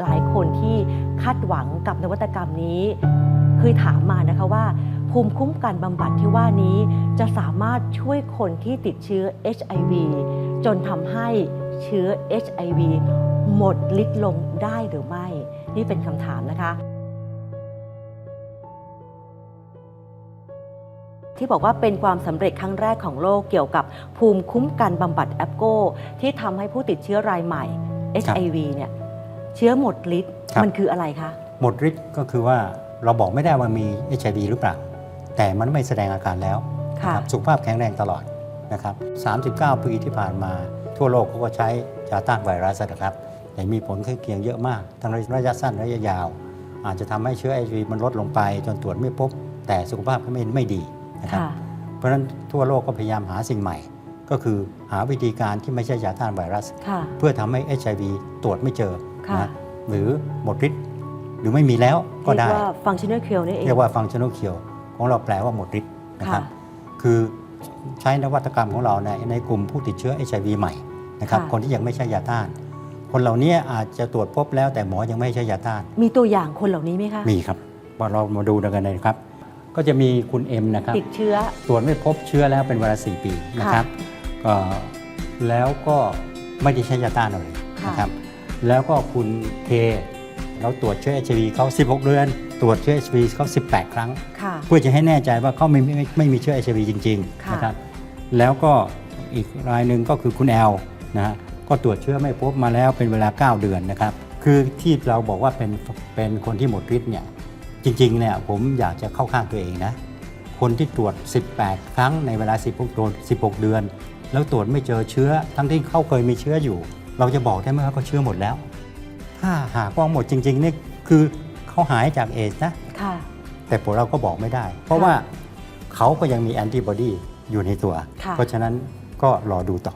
หลายคนที่คาดหวังกับนวัตกรรมนี้ เคยถามมานะคะว่า ภูมิคุ้มกันบำบัดที่ว่านี้ จะสามารถช่วยคนที่ติดเชื้อ HIV จนทำให้เชื้อ HIV หมดฤทธิ์ลงได้หรือไม่ นี่เป็นคำถามนะคะ ที่บอกว่าเป็นความสำเร็จครั้งแรกของโลกเกี่ยวกับภูมิคุ้มกันบำบัดแอปโกที่ทำให้ผู้ติดเชื้อรายใหม่ HIV เนี่ย เชื้อหมดฤทธิ์ครับ มันคืออะไรคะหมดฤทธิ์ก็คือว่าเราบอกไม่ได้ว่ามี HIV หรือเปล่า แต่มันไม่แสดงอาการแล้วค่ะนะครับสุขภาพแข็งแรงตลอดนะครับ39 ปีที่ผ่านมาทั่วโลกเขาก็ใช้ยาต้านไวรัสนะครับ แต่มีผลข้างเคียงเยอะมาก ทั้งระยะสั้นระยะยาว อาจจะทำให้เชื้อ HIV มันลดลงไป จนตรวจไม่พบ แต่สุขภาพก็ไม่ไม่ดีนะครับ ค่ะเพราะฉะนั้นทั่วโลกก็พยายามหาสิ่งใหม่ ก็คือหาวิธีการที่ไม่ใช่ยาต้านไวรัส ค่ะ เพื่อทำให้ HIV ตรวจไม่เจอ ค่ะนะหรือหมดฤทธิ์หรือไม่มีแล้วก็เรียได้กว่า functional cure นี่เอง เรียกว่าฟังชั่น a l เคียวของเราแปลว่าหมดฤทธิ์นะครับค่ะคือใช้นวัตกรรมของเราในในกลุ่มผู้ติดเชื้อ HIV ใหม่นะครับ ค่ะ คนที่ยังไม่ใช่ยาต้าน คนเหล่านี้อาจจะตรวจพบแล้วแต่หมอยังไม่ใช่ยาต้าน มีตัวอย่างคนเหล่านี้ไหมคะ มีครับว่าเรามาดูกันเลยนะครับ ก็จะมีคุณเอ็มนะครับ ติดเชื้อ ตรวจไม่พบเชื้อแล้วเป็นเวลา 4 ปีนะครับก็แล้วก็ไม่ได้ใช้ยาต้านอะไรค่ะนะครับ แล้วก็คุณเคเราตรวจเชื้อ HIV เขา 16 เดือน ตรวจเชื้อ HIV เขา 18 ครั้ง ค่ะ เพื่อจะให้แน่ใจว่าเขาไม่ไม่ไม่มีเชื้อ HIV จริงค่ะๆนะครับแล้วก็อีกรายหนึ่งก็คือคุณแอลนะฮะก็ตรวจเชื้อไม่พบมาแล้วเป็นเวลา 9 เดือนนะครับ คือที่เราบอกว่าเป็นเป็นคนที่หมดฤทธิ์เนี่ยจริงๆเนี่ยผมอยากจะเข้าข้างตัวเองนะ คนที่ตรวจ 18 ครั้งในเวลา 16โดน16 เดือน แล้วตรวจไม่เจอเชื้อ ทั้งที่เขาเคยมีเชื้ออยู่ เราจะบอกได้ไหมว่าเขาเชื้อหมดแล้ว ถ้าหากว่าหมดจริงๆนี่คือเขาหายจากเอดส์นะค่ะ แต่พวกเราก็บอกไม่ได้ เพราะว่าเขาก็ยังมีแอนติบอดีอยู่ในตัว ค่ะ เพราะฉะนั้นก็รอดูต่อ